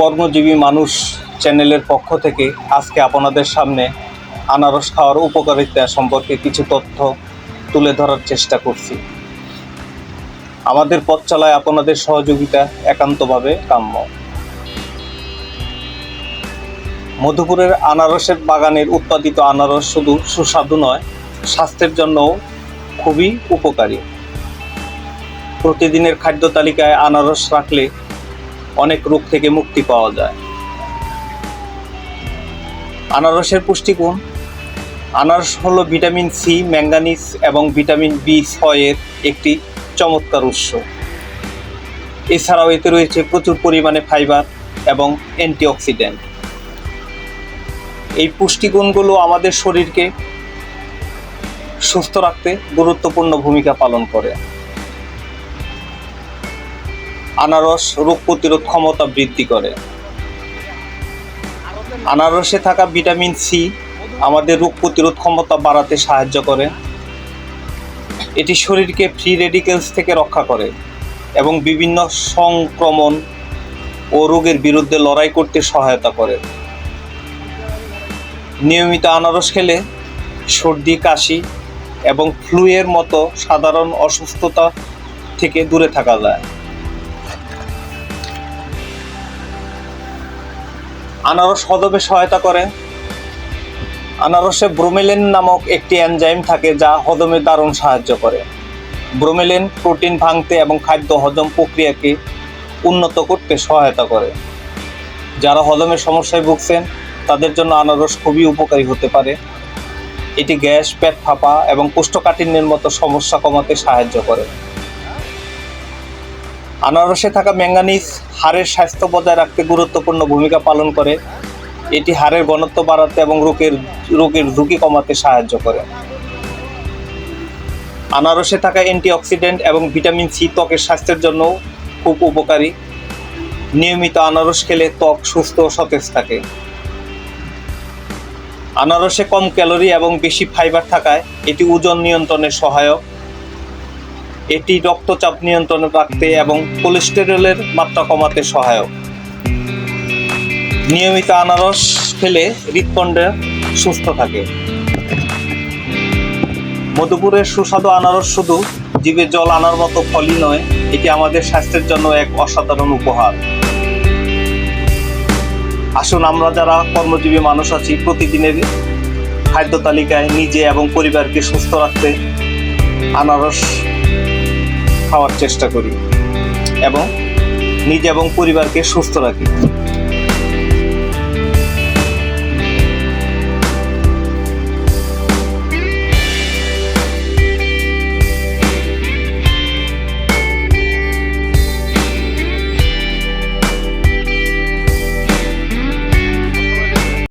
কর্মজীবী মানুষ চ্যানেলের পক্ষ থেকে আজকে আপনাদের সামনে আনারস খাওয়ার উপকারিতা সম্পর্কে কিছু তথ্য তুলে ধরার চেষ্টা করছি। আমাদের পথ চলায় আপনাদের সহযোগিতা একান্তভাবে কাম্য। মধুপুরের আনারসের বাগানের উৎপাদিত আনারস শুধু সুস্বাদু নয়, স্বাস্থ্যের জন্যও খুবই উপকারী। প্রতিদিনের খাদ্য তালিকায় আনারস রাখলে অনেক রোগ থেকে মুক্তি পাওয়া যায়। আনারসের পুষ্টিগুণ আনারস হলো ভিটামিন সি, ম্যাঙ্গানিজ এবং ভিটামিন বি ছয়ের একটি চমৎকার উৎস। এছাড়াও এতে রয়েছে প্রচুর পরিমাণে ফাইবার এবং অ্যান্টিঅক্সিডেন্ট। এই পুষ্টিগুণগুলো আমাদের শরীরকে সুস্থ রাখতে গুরুত্বপূর্ণ ভূমিকা পালন করে। আনারস রোগ প্রতিরোধ ক্ষমতা বৃদ্ধি করে। আনারসে থাকা ভিটামিন সি আমাদের রোগ প্রতিরোধ ক্ষমতা বাড়াতে সাহায্য করে। এটি শরীরকে ফ্রি রেডিকেলস থেকে রক্ষা করে এবং বিভিন্ন সংক্রমণ ও রোগের বিরুদ্ধে লড়াই করতে সহায়তা করে। নিয়মিত আনারস খেলে সর্দি, কাশি এবং ফ্লুয়ের মতো সাধারণ অসুস্থতা থেকে দূরে থাকা যায়। আনারস হজমে সহায়তা করে। আনারসে ব্রোমেলিন নামক একটি এনজাইম থাকে যা হজমে দারুণ সাহায্য করে। ব্রোমেলিন প্রোটিন ভাঙতে এবং খাদ্য হজম প্রক্রিয়াকে উন্নত করতে সহায়তা করে। যারা হজমের সমস্যায় ভুগছেন, তাদের জন্য আনারস খুবই উপকারী হতে পারে। এটি গ্যাস, পেট ফাঁপা এবং কোষ্ঠকাঠিন্যের মতো সমস্যা কমাতে সাহায্য করে। আনারসে থাকা ম্যাঙ্গানিজ হাড়ের স্বাস্থ্য বজায় রাখতে গুরুত্বপূর্ণ ভূমিকা পালন করে। এটি হাড়ের ঘনত্ব বাড়াতে এবং রোগের রোগের ঝুঁকি কমাতে সাহায্য করে। আনারসে থাকা অ্যান্টিঅক্সিডেন্ট এবং ভিটামিন সি ত্বকের স্বাস্থ্যের জন্য খুব উপকারী। নিয়মিত আনারস খেলে ত্বক সুস্থ ও সতেজ থাকে। আনারসে কম ক্যালোরি এবং বেশি ফাইবার থাকায় এটি ওজন নিয়ন্ত্রণে সহায়ক। এটি রক্তচাপ নিয়ন্ত্রণে রাখতে এবং কোলেস্টেরলের মাত্রা কমাতে সহায়ক। নিয়মিত আনারস খেলে হৃৎপিণ্ড সুস্থ থাকে। মধুপুরের সুস্বাদু আনারস শুধু জীবে জল আনার মতো ফলই নয়, এটি আমাদের স্বাস্থ্যের জন্য এক অসাধারণ উপহার। আসুন আমরা যারা কর্মজীবী মানুষ আছি, প্রতিদিনের খাদ্য তালিকায় নিজে এবং পরিবারকে সুস্থ রাখতে আনারস খাওয়ার চেষ্টা করি এবং নিজে এবং পরিবারকে সুস্থ রাখি।